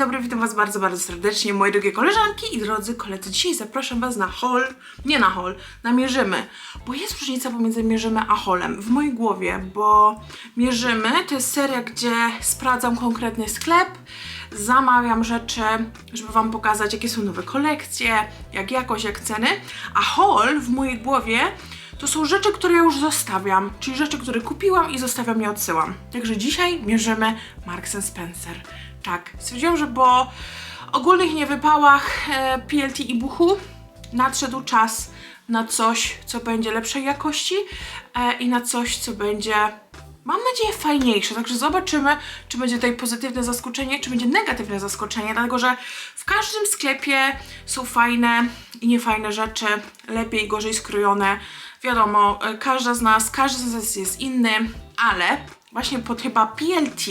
dobry, witam Was bardzo, bardzo serdecznie, moje drogie koleżanki i drodzy koledzy. Dzisiaj zapraszam Was na haul, nie na haul, na mierzymy, bo jest różnica pomiędzy mierzymy a haulem w mojej głowie, bo mierzymy to jest seria, gdzie sprawdzam konkretny sklep, zamawiam rzeczy, żeby Wam pokazać, jakie są nowe kolekcje, jak jakość, jak ceny, a haul w mojej głowie to są rzeczy, które ja już zostawiam, czyli rzeczy, które kupiłam i zostawiam i odsyłam. Także dzisiaj mierzymy Marks Spencer. Tak, stwierdziłam, że po ogólnych niewypałach e, PLT i buchu nadszedł czas na coś, co będzie lepszej jakości e, i na coś, co będzie Mam nadzieję fajniejsze, także zobaczymy, czy będzie tutaj pozytywne zaskoczenie, czy będzie negatywne zaskoczenie, dlatego że w każdym sklepie są fajne i niefajne rzeczy, lepiej, gorzej skrojone. Wiadomo, e, każda z nas, każdy z nas jest inny, ale właśnie pod chyba PLT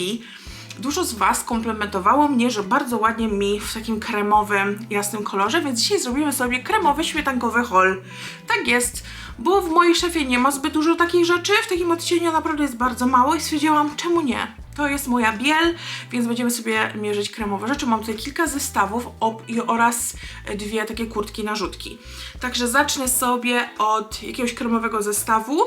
Dużo z Was komplementowało mnie, że bardzo ładnie mi w takim kremowym, jasnym kolorze, więc dzisiaj zrobimy sobie kremowy, śmietankowy haul. Tak jest, bo w mojej szafie nie ma zbyt dużo takich rzeczy, w takim odcieniu naprawdę jest bardzo mało i stwierdziłam, czemu nie? To jest moja biel, więc będziemy sobie mierzyć kremowe rzeczy. Mam tutaj kilka zestawów oraz dwie takie kurtki narzutki. Także zacznę sobie od jakiegoś kremowego zestawu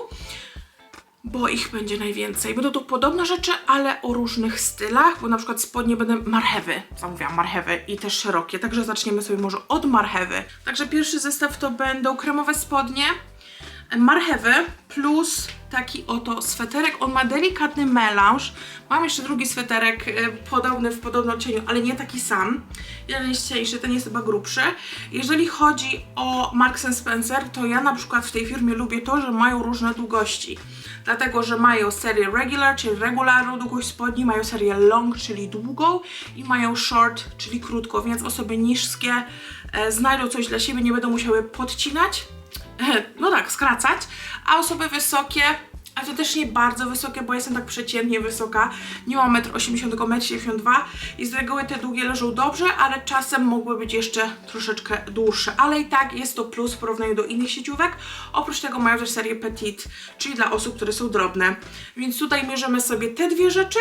bo ich będzie najwięcej. Będą to podobne rzeczy, ale o różnych stylach, bo na przykład spodnie będę marchewy, zamówiłam marchewy i też szerokie, także zaczniemy sobie może od marchewy. Także pierwszy zestaw to będą kremowe spodnie, marchewy plus taki oto sweterek. On ma delikatny melanż. Mam jeszcze drugi sweterek e, podobny w podobnym odcieniu, ale nie taki sam. Jeden jest cieńszy, ten jest chyba grubszy. Jeżeli chodzi o Marks Spencer, to ja na przykład w tej firmie lubię to, że mają różne długości. Dlatego, że mają serię regular, czyli regularną długość spodni, mają serię long, czyli długą i mają short, czyli krótko, więc osoby niskie e, znajdą coś dla siebie, nie będą musiały podcinać, no tak, skracać, a osoby wysokie, a to też nie bardzo wysokie, bo jestem tak przeciętnie wysoka, nie mam 1,80 m, tylko 1,72 m i z reguły te długie leżą dobrze, ale czasem mogły być jeszcze troszeczkę dłuższe, ale i tak jest to plus w porównaniu do innych sieciówek. Oprócz tego mają też serię Petit, czyli dla osób, które są drobne. Więc tutaj mierzymy sobie te dwie rzeczy.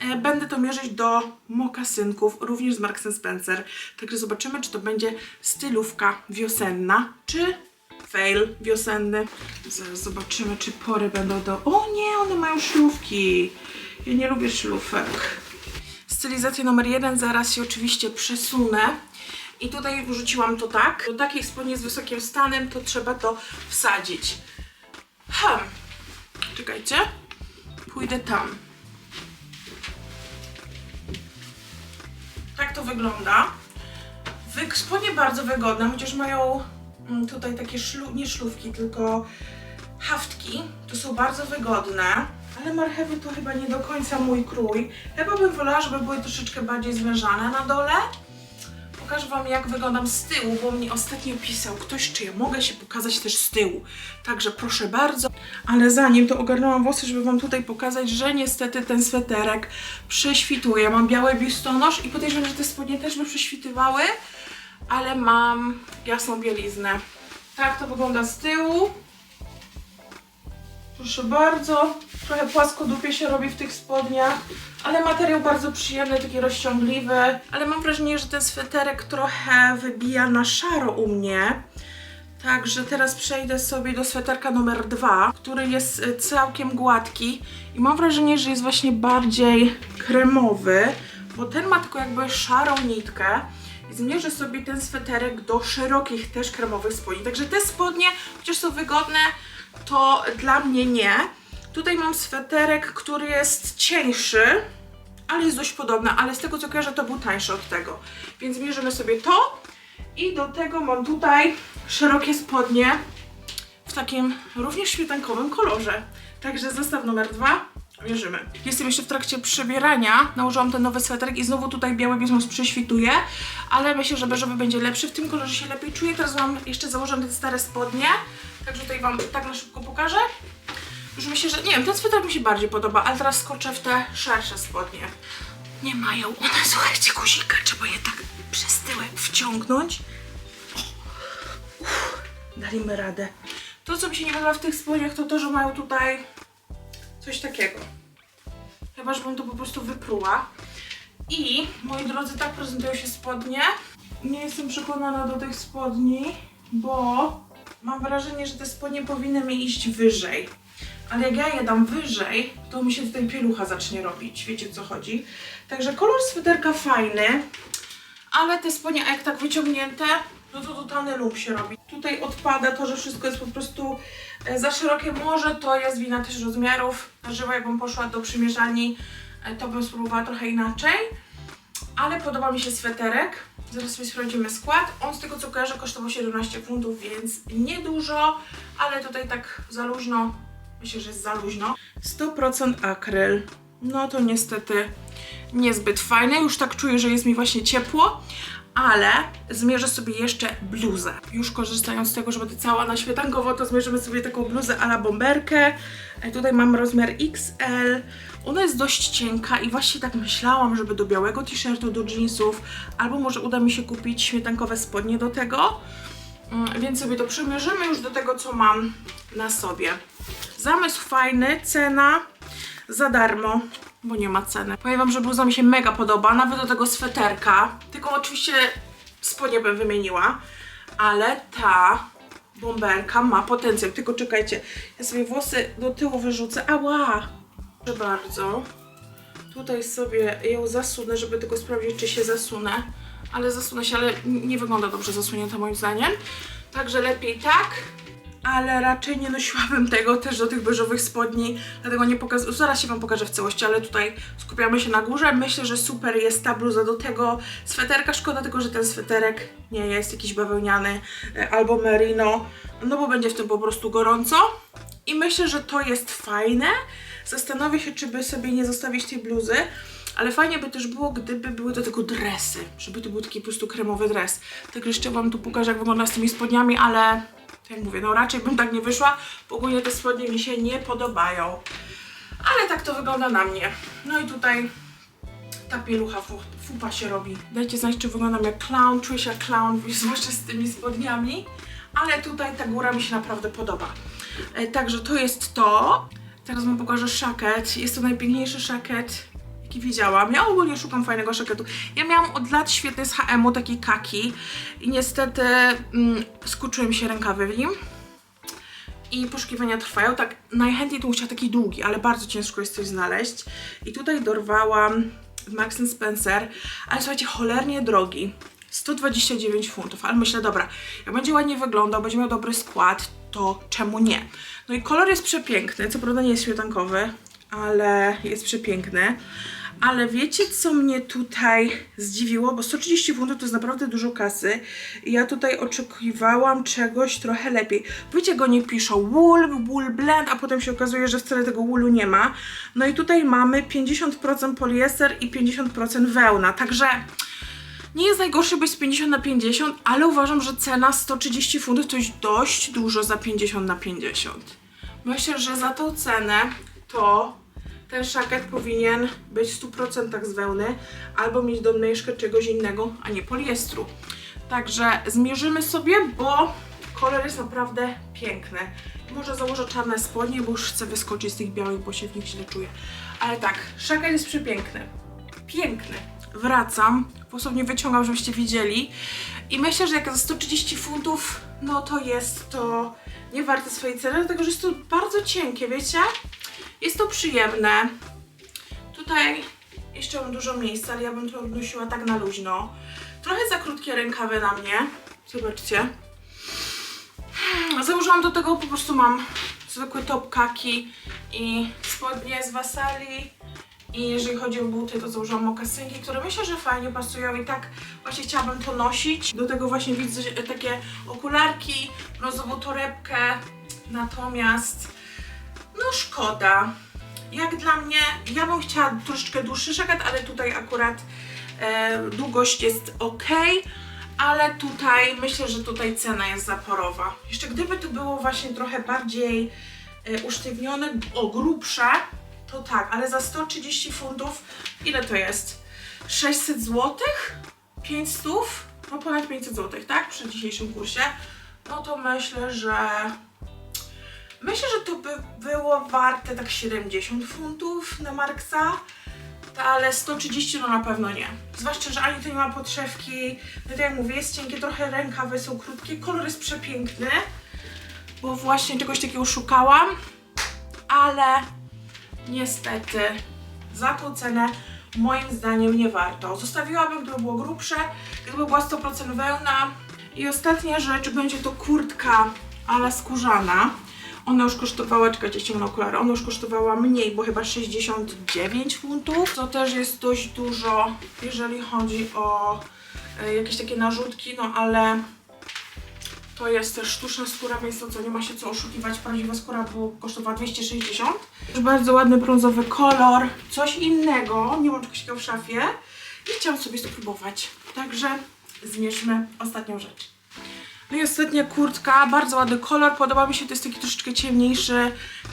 E, Będę to mierzyć do mokasynków, również z Marks Spencer. Także zobaczymy, czy to będzie stylówka wiosenna, czy fail wiosenny. Zaraz zobaczymy, czy pory będą do... O nie, one mają szlufki. Ja nie lubię szlufek. Stylizację numer jeden zaraz się oczywiście przesunę. I tutaj wrzuciłam to tak. Do takich spodni z wysokim stanem to trzeba to wsadzić. Hmm. Czekajcie. Pójdę tam. Tak to wygląda. Wy- Spodnie bardzo wygodne, chociaż mają tutaj takie szlu, nie szlufki, tylko haftki. To są bardzo wygodne, ale marchewy to chyba nie do końca mój krój. Chyba bym wolała, żeby były troszeczkę bardziej zwężane na dole. Pokażę Wam jak wyglądam z tyłu, bo mnie ostatnio pisał ktoś, czy ja mogę się pokazać też z tyłu. Także proszę bardzo. Ale zanim to ogarnęłam włosy, żeby Wam tutaj pokazać, że niestety ten sweterek prześwituje. Mam biały biustonosz i podejrzewam, że te spodnie też by prześwitywały, ale mam jasną bieliznę. Tak to wygląda z tyłu. Proszę bardzo, trochę płaskodupie się robi w tych spodniach, ale materiał bardzo przyjemny, taki rozciągliwy. Ale mam wrażenie, że ten sweterek trochę wybija na szaro u mnie. Także teraz przejdę sobie do sweterka numer dwa, który jest y, całkiem gładki i mam wrażenie, że jest właśnie bardziej kremowy, bo ten ma tylko jakby szarą nitkę. Zmierzę sobie ten sweterek do szerokich też kremowych spodni. Także te spodnie, chociaż są wygodne, to dla mnie nie. Tutaj mam sweterek, który jest cieńszy, ale jest dość podobny, ale z tego co kojarzę to był tańszy od tego. Więc mierzymy sobie to i do tego mam tutaj szerokie spodnie w takim również śmietankowym kolorze. Także zestaw numer dwa. Mierzymy. Jestem jeszcze w trakcie przebierania. Nałożyłam ten nowy sweterek i znowu tutaj biały bizons prześwituje, ale myślę, że beżowy będzie lepszy. W tym kolorze się lepiej czuję. Teraz mam jeszcze założone te stare spodnie. Także tutaj Wam tak na szybko pokażę. Już myślę, że nie wiem, ten sweter mi się bardziej podoba, ale teraz skoczę w te szersze spodnie. Nie mają one, słuchajcie, guzika, trzeba je tak przez tyłek wciągnąć. Uff, daliśmy radę. To, co mi się nie podoba w tych spodniach, to to, że mają tutaj coś takiego. Chyba, żebym to po prostu wypruła. I, moi drodzy, tak prezentują się spodnie. Nie jestem przekonana do tych spodni, bo mam wrażenie, że te spodnie powinny mi iść wyżej. Ale jak ja je dam wyżej, to mi się tutaj pielucha zacznie robić. Wiecie o co chodzi? Także kolor sweterka fajny, ale te spodnie, a jak tak wyciągnięte, no to totalny lub się robi. Tutaj odpada to, że wszystko jest po prostu e, za szerokie. Może to jest wina też rozmiarów. Na żywo jakbym poszła do przymierzalni, e, to bym spróbowała trochę inaczej. Ale podoba mi się sweterek. Zaraz sobie sprawdzimy skład. On z tego co kojarzę kosztował 17 funtów, więc niedużo, ale tutaj tak za luźno. Myślę, że jest za luźno. 100% akryl. No to niestety niezbyt fajne. Już tak czuję, że jest mi właśnie ciepło, ale zmierzę sobie jeszcze bluzę. Już korzystając z tego, że będę cała na świetankowo, to zmierzymy sobie taką bluzę a la bomberkę. E, Tutaj mam rozmiar XL. Ona jest dość cienka i właśnie tak myślałam, żeby do białego t-shirtu, do jeansów, albo może uda mi się kupić śmietankowe spodnie do tego. Mm, Więc sobie to przymierzymy już do tego, co mam na sobie. Zamysł fajny, cena za darmo, bo nie ma ceny. Powiem wam, że bluza mi się mega podoba, nawet do tego sweterka. Tylko oczywiście spodnie bym wymieniła, ale ta bomberka ma potencjał. Tylko czekajcie, ja sobie włosy do tyłu wyrzucę. Ała! Proszę bardzo. Tutaj sobie ją zasunę, żeby tylko sprawdzić, czy się zasunę. Ale zasunę się, ale nie wygląda dobrze zasunięta moim zdaniem. Także lepiej tak. Ale raczej nie nosiłabym tego też do tych beżowych spodni, dlatego nie pokazuję. Zaraz się Wam pokażę w całości, ale tutaj skupiamy się na górze. Myślę, że super jest ta bluza do tego sweterka. Szkoda tylko, że ten sweterek nie jest jakiś bawełniany e, albo merino, no bo będzie w tym po prostu gorąco. I myślę, że to jest fajne. Zastanowię się, czy by sobie nie zostawić tej bluzy. Ale fajnie by też było, gdyby były do tego dresy, żeby to był taki po prostu kremowy dres. Tak jeszcze Wam tu pokażę, jak wygląda z tymi spodniami, ale tak jak mówię, no raczej bym tak nie wyszła, bo ogólnie te spodnie mi się nie podobają. Ale tak to wygląda na mnie. No i tutaj ta pielucha fu, fupa się robi. Dajcie znać, czy wyglądam jak clown, czuję się jak clown, zwłaszcza z tymi spodniami. Ale tutaj ta góra mi się naprawdę podoba. E, także to jest to. Teraz wam pokażę szaket. Jest to najpiękniejszy szaket, widziałam. Ja ogólnie szukam fajnego szaketu. Ja miałam od lat świetny z H&M-u, taki kaki. I niestety mm, skurczyły mi się rękawy w nim. I poszukiwania trwają. Tak, najchętniej to bym chciała taki długi, ale bardzo ciężko jest coś znaleźć. I tutaj dorwałam w Max Spencer, ale słuchajcie, cholernie drogi. 129 funtów, ale myślę, dobra, jak będzie ładnie wyglądał, będzie miał dobry skład, to czemu nie? No i kolor jest przepiękny, co prawda nie jest śmietankowy, ale jest przepiękny. Ale wiecie, co mnie tutaj zdziwiło? Bo 130 funtów to jest naprawdę dużo kasy. I ja tutaj oczekiwałam czegoś trochę lepiej. Wiecie, go nie piszą wool, wool blend, a potem się okazuje, że wcale tego woolu nie ma. No i tutaj mamy 50% poliester i 50% wełna. Także nie jest najgorszy być z 50 na 50, ale uważam, że cena 130 funtów to jest dość dużo za 50 na 50. Myślę, że za tą cenę to ten szaket powinien być w 100% z wełny albo mieć domieszkę czegoś innego, a nie poliestru. Także zmierzymy sobie, bo kolor jest naprawdę piękny. Może założę czarne spodnie, bo już chcę wyskoczyć z tych białych, bo się w nich źle czuję. Ale tak, szaket jest przepiękny. Piękny. Wracam, osobnie wyciągam, żebyście widzieli. I myślę, że jak za 130 funtów, no to jest to nie warte swojej ceny, dlatego że jest to bardzo cienkie, wiecie? Jest to przyjemne. Tutaj jeszcze mam dużo miejsca, ale ja bym to nosiła tak na luźno. Trochę za krótkie rękawy na mnie. Zobaczcie. Założyłam do tego, po prostu mam zwykły top kaki i spodnie z Wasali. I jeżeli chodzi o buty, to założyłam mokasynki, które myślę, że fajnie pasują i tak właśnie chciałabym to nosić. Do tego właśnie widzę takie okularki, brązową torebkę. Natomiast szkoda. Jak dla mnie, ja bym chciała troszeczkę dłuższy szakat, ale tutaj akurat e, długość jest ok, ale tutaj myślę, że tutaj cena jest zaporowa. Jeszcze gdyby to było właśnie trochę bardziej e, usztywnione, o grubsze, to tak, ale za 130 funtów, ile to jest? 600 zł? 500? No ponad 500 zł, tak? Przy dzisiejszym kursie. No to myślę, że Myślę, że to by było warte tak 70 funtów na Marksa. ale 130 no na pewno nie. Zwłaszcza, że ani to nie ma podszewki, no tak jak mówię, jest cienkie, trochę rękawy są krótkie, kolor jest przepiękny, bo właśnie czegoś takiego szukałam, ale niestety za tą cenę moim zdaniem nie warto. Zostawiłabym, gdyby było grubsze, gdyby była 100% wełna. I ostatnia rzecz będzie to kurtka ale skórzana. Ona już kosztowała, czekajcie, ściągnę okulary, ona już kosztowała mniej, bo chyba 69 funtów, co też jest dość dużo, jeżeli chodzi o e, jakieś takie narzutki, no ale to jest też sztuczna skóra, więc to co, nie ma się co oszukiwać, prawdziwa skóra było, kosztowała 260. Też bardzo ładny brązowy kolor, coś innego, nie mam czegoś takiego w szafie i chciałam sobie spróbować. Także zmierzmy ostatnią rzecz. No i ostatnia kurtka, bardzo ładny kolor, podoba mi się, to jest taki troszeczkę ciemniejszy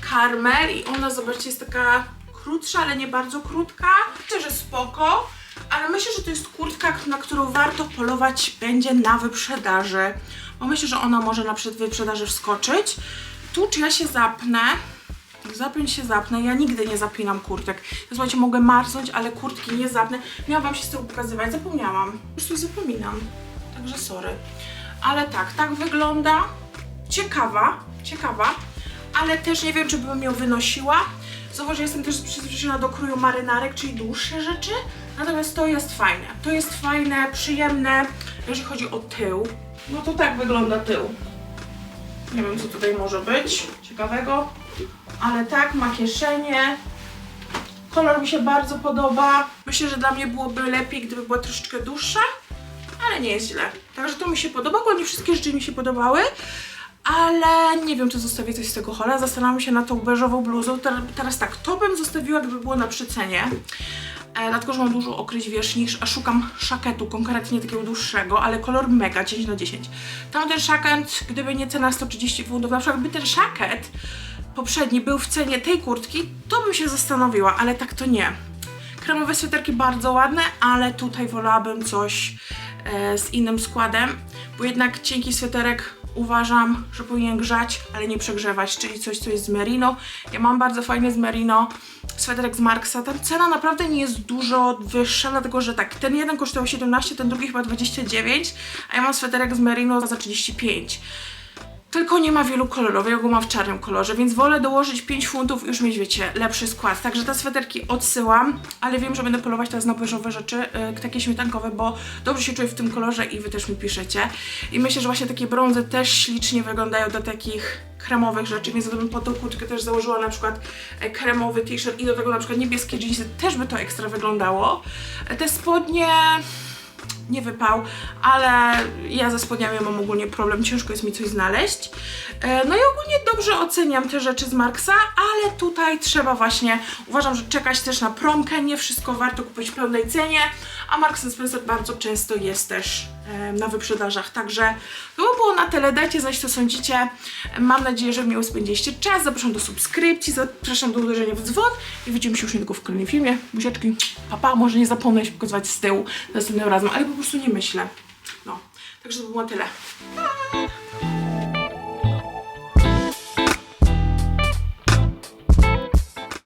karmel i ona, zobaczcie, jest taka krótsza, ale nie bardzo krótka. Myślę, że spoko, ale myślę, że to jest kurtka, na którą warto polować będzie na wyprzedaży, bo myślę, że ona może na przed wyprzedaży wskoczyć. Tu czy ja się zapnę? Zapiąć się zapnę. Ja nigdy nie zapinam kurtek. Słuchajcie, mogę marznąć, ale kurtki nie zapnę. Miałam się z tego pokazywać, zapomniałam. Po prostu zapominam. Także sorry. Ale tak, tak wygląda. Ciekawa, ciekawa, ale też nie wiem, czy bym ją wynosiła. Zauważ, że jestem też przyzwyczajona do króju marynarek, czyli dłuższe rzeczy. Natomiast to jest fajne. To jest fajne, przyjemne, jeżeli chodzi o tył. No to tak wygląda tył. Nie wiem, co tutaj może być ciekawego, ale tak, ma kieszenie. Kolor mi się bardzo podoba. Myślę, że dla mnie byłoby lepiej, gdyby była troszeczkę dłuższa, ale nie jest źle. Także to mi się podoba, bo nie wszystkie rzeczy mi się podobały. Ale nie wiem, czy zostawię coś z tego hola. Zastanawiam się nad tą beżową bluzą. Ter- Teraz tak, to bym zostawiła, gdyby było na przycenie. E, dlatego, że mam dużo okryć wierzchni, a szukam szaketu, konkretnie takiego dłuższego, ale kolor mega, 10 na 10. Tamten szaket, gdyby nie cena 130 funtów, na przykład gdyby ten szaket poprzedni był w cenie tej kurtki, to bym się zastanowiła, ale tak to nie. Kremowe sweterki bardzo ładne, ale tutaj wolałabym coś z innym składem, bo jednak cienki sweterek uważam, że powinien grzać, ale nie przegrzewać, czyli coś, co jest z merino. Ja mam bardzo fajny z merino sweterek z Marksa. Tam cena naprawdę nie jest dużo wyższa, dlatego że tak, ten jeden kosztował 17, ten drugi chyba 29, a ja mam sweterek z merino za 35. Tylko nie ma wielu kolorów, ja go mam w czarnym kolorze, więc wolę dołożyć 5 funtów i już mieć, wiecie, lepszy skład. Także te sweterki odsyłam, ale wiem, że będę polować teraz na beżowe rzeczy, yy, takie śmietankowe, bo dobrze się czuję w tym kolorze i wy też mi piszecie. I myślę, że właśnie takie brązy też ślicznie wyglądają do takich kremowych rzeczy, więc gdybym pod tą kurtkę też założyła na przykład e, kremowy t-shirt i do tego na przykład niebieskie jeansy, też by to ekstra wyglądało. E, Te spodnie nie wypał, ale ja ze spodniami mam ogólnie problem, ciężko jest mi coś znaleźć. E, No i ogólnie dobrze oceniam te rzeczy z Marksa, ale tutaj trzeba właśnie, uważam, że czekać też na promkę, nie wszystko warto kupić w pełnej cenie, a Marks Spencer bardzo często jest też na wyprzedażach, także to by było na tyle, dajcie znać co sądzicie, mam nadzieję, że miło spędziliście czas, zapraszam do subskrypcji, zapraszam do uderzenia w dzwon i widzimy się już niedługo w kolejnym filmie, buziaczki, papa, może nie zapomnę się pokazywać z tyłu następnym razem, ale po prostu nie myślę, no, także to było na tyle. Pa!